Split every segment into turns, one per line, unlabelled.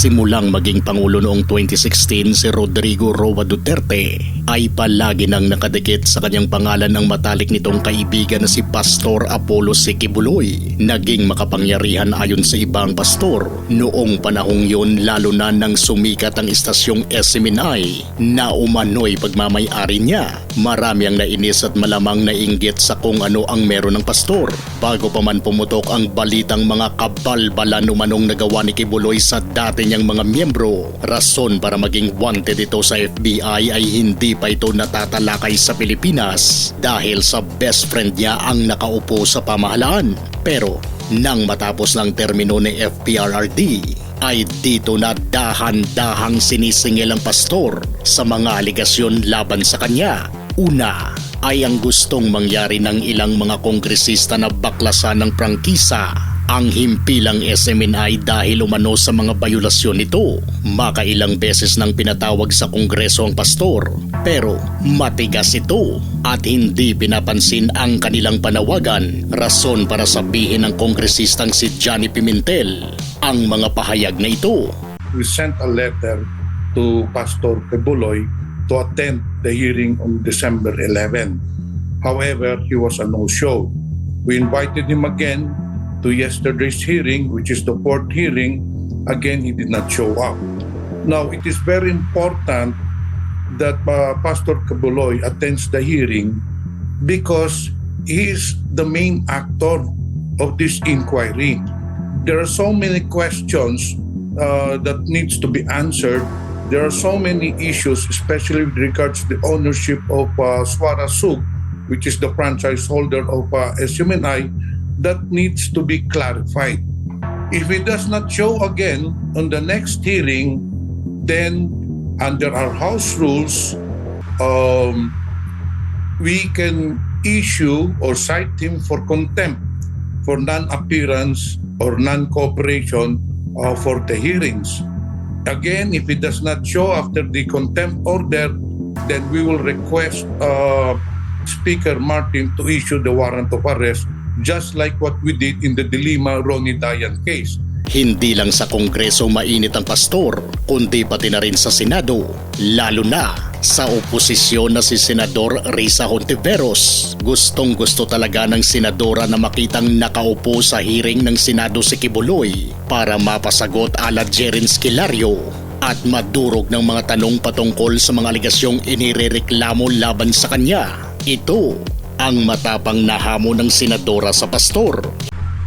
Simulang maging Pangulo noong 2016 si Rodrigo Roa Duterte ay palagi nang nakadikit sa kanyang pangalan ng matalik nitong kaibigan na si Pastor Apollo Sikibuloy. Naging makapangyarihan ayon sa ibang pastor. Noong panahong yun lalo na nang sumikat ang istasyong SMNI na umano'y pagmamayari niya. Marami ang nainis at malamang nainggit sa kung ano ang meron ng pastor. Bago pa man pumutok ang balitang mga kabalbalan umanong nagawa ni Kibuloy sa dati niyang mga miyembro. Rason para maging wanted ito sa FBI ay hindi pa ito natatalakay sa Pilipinas dahil sa best friend niya ang nakaupo sa pamahalaan. Pero nang matapos ng termino ni FPRRD, ay dito na dahan-dahang sinisingil ang pastor sa mga aligasyon laban sa kanya. Una ay ang gustong mangyari ng ilang mga kongresista na baklasan ng prangkisa ang himpilang SMNI dahil umano sa mga bayulasyon nito. Makailang beses nang pinatawag sa kongreso ang pastor pero matigas ito at hindi pinapansin ang kanilang panawagan. Rason para sabihin ng kongresistang si Johnny Pimentel ang mga pahayag na ito.
we sent a letter to Pastor Pebuloy to attend the hearing on December 11. However, he was a no-show. We invited him again to yesterday's hearing, which is the fourth hearing. Again, he did not show up. Now, it is very important that uh, Pastor Kabuloy attends the hearing because he is the main actor of this inquiry. There are so many questions uh, that needs to be answered. There are so many issues, especially with regards to the ownership of uh, Swara Sug, which is the franchise holder of uh, SUMNI, that needs to be clarified. If it does not show again on the next hearing, then under our house rules, um, we can issue or cite him for contempt for non-appearance or non-cooperation uh, for the hearings. Again, if it does not show after the contempt order, then we will request uh, Speaker Martin to issue the warrant of arrest just like what we did in the Dilima Ronnie Dayan case.
Hindi lang sa Kongreso mainit ang pastor, kundi pati na rin sa Senado, lalo na sa oposisyon na si Senador Risa Hontiveros. Gustong gusto talaga ng senadora na makitang nakaupo sa hearing ng Senado si Kibuloy para mapasagot ala Jerin Skilario at madurog ng mga tanong patungkol sa mga aligasyong inirereklamo laban sa kanya. Ito ang matapang na hamon ng senadora sa pastor.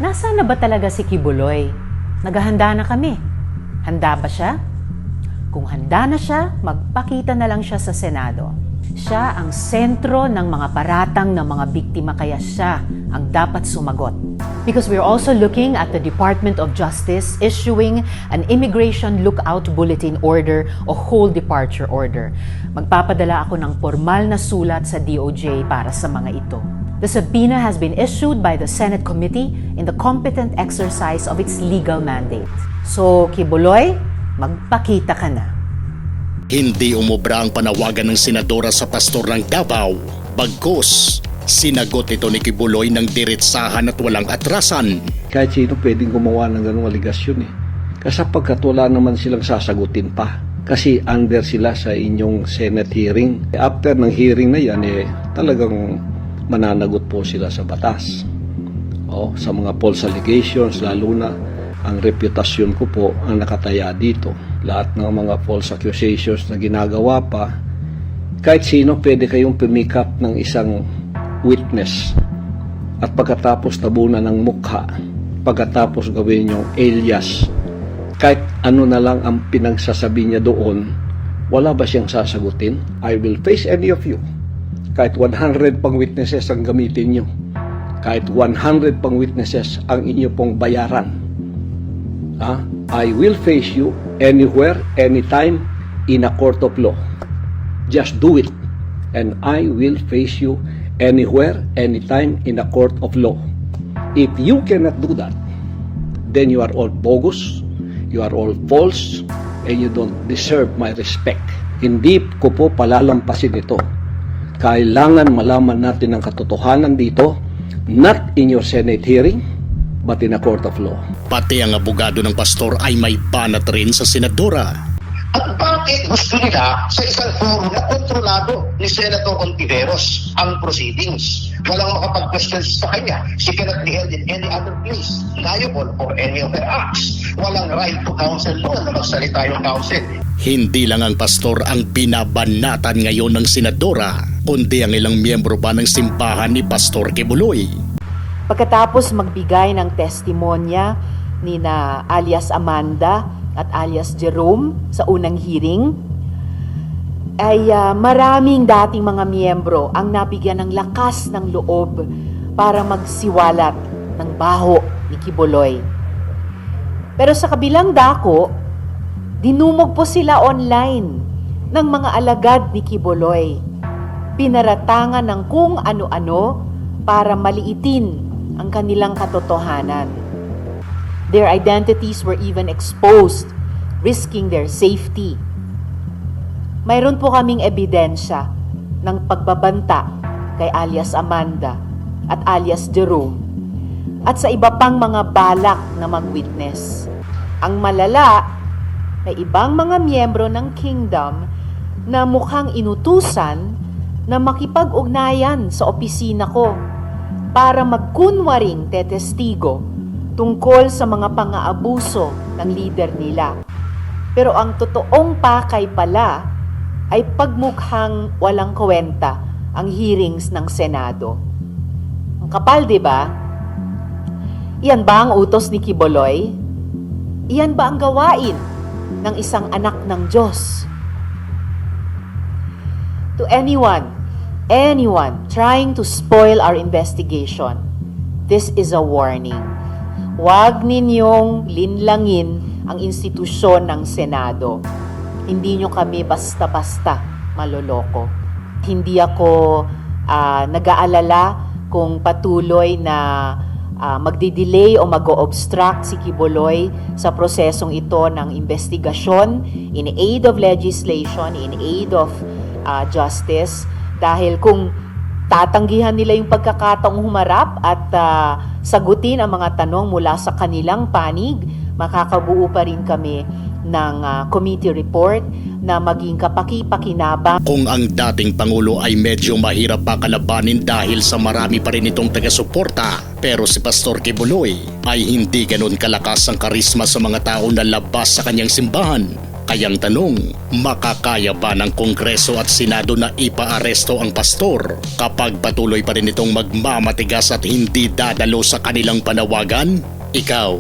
Nasaan na ba talaga si Kibuloy? Naghahanda na kami. Handa ba siya? Kung handa na siya, magpakita na lang siya sa Senado. Siya ang sentro ng mga paratang ng mga biktima kaya siya ang dapat sumagot. Because we're also looking at the Department of Justice issuing an Immigration Lookout Bulletin Order o Whole Departure Order. Magpapadala ako ng formal na sulat sa DOJ para sa mga ito. The subpoena has been issued by the Senate Committee in the competent exercise of its legal mandate. So, Kibuloy, magpakita ka na.
Hindi umubra ang panawagan ng senadora sa pastor ng Davao. Bagkos, sinagot ito ni Kibuloy ng diretsahan at walang atrasan.
kahit sino pwedeng gumawa ng ganung aligasyon eh. Kasi sapagkat wala naman silang sasagutin pa. Kasi under sila sa inyong Senate hearing. After ng hearing na yan, eh, talagang mananagot po sila sa batas. O, sa mga false allegations, lalo na ang reputasyon ko po ang nakataya dito. Lahat ng mga false accusations na ginagawa pa, kahit sino pwede kayong pumikap ng isang witness at pagkatapos tabunan ng mukha, pagkatapos gawin yung alias, kahit ano na lang ang pinagsasabi niya doon, wala ba siyang sasagutin? I will face any of you. Kahit 100 pang witnesses ang gamitin niyo. Kahit 100 pang witnesses ang inyo pong bayaran. I will face you anywhere, anytime, in a court of law. Just do it. And I will face you anywhere, anytime in a court of law. If you cannot do that, then you are all bogus, you are all false, and you don't deserve my respect. Hindi ko po palalampasin ito. Kailangan malaman natin ang katotohanan dito, not in your Senate hearing, but in a court of law.
Pati ang abogado ng pastor ay may banat rin sa senadora.
At bakit gusto nila sa isang foro na kontrolado ni Senator Ontiveros ang proceedings? Walang makapag-question sa kanya. She cannot be held in any other place, liable for any of her acts. Walang right to counsel doon na magsalita yung counsel.
Hindi lang ang pastor ang binabanatan ngayon ng senadora, kundi ang ilang miyembro pa ng simbahan ni Pastor Kibuloy.
Pagkatapos magbigay ng testimonya ni na alias Amanda at alias Jerome sa unang hearing, ay ah, maraming dating mga miyembro ang nabigyan ng lakas ng loob para magsiwalat ng baho ni Kibuloy. Pero sa kabilang dako, dinumog po sila online ng mga alagad ni Kibuloy. Pinaratangan ng kung ano-ano para maliitin ang kanilang katotohanan. Their identities were even exposed, risking their safety. Mayroon po kaming ebidensya ng pagbabanta kay alias Amanda at alias Jerome at sa iba pang mga balak na mag-witness. Ang malala, may ibang mga miyembro ng kingdom na mukhang inutusan na makipag-ugnayan sa opisina ko para magkunwaring tetestigo tungkol sa mga pang-aabuso ng leader nila. Pero ang totoong pakay pala ay pagmukhang walang kwenta ang hearings ng Senado. Ang kapal, di ba? Iyan ba ang utos ni Kiboloy? Iyan ba ang gawain ng isang anak ng Diyos? To anyone, anyone trying to spoil our investigation, this is a warning. Huwag ninyong linlangin ang institusyon ng Senado. Hindi nyo kami basta-basta maloloko. Hindi ako ah, nag-aalala kung patuloy na ah, magdi-delay o mag-obstruct si Kiboloy sa prosesong ito ng investigasyon in aid of legislation, in aid of ah, justice. Dahil kung tatanggihan nila yung pagkakataong humarap at ah, sagutin ang mga tanong mula sa kanilang panig, makakabuo pa rin kami ng ah, committee report na maging kapaki-pakinabang
Kung ang dating Pangulo ay medyo mahirap pa kalabanin dahil sa marami pa rin itong taga-suporta, pero si Pastor Kibuloy ay hindi ganun kalakas ang karisma sa mga tao na labas sa kanyang simbahan. Kayang tanong, makakaya ba ng Kongreso at Senado na ipaaresto ang pastor kapag patuloy pa rin itong magmamatigas at hindi dadalo sa kanilang panawagan? Ikaw,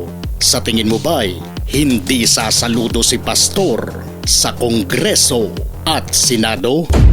sa tingin mo ba'y hindi sasaludo si pastor sa Kongreso at Senado?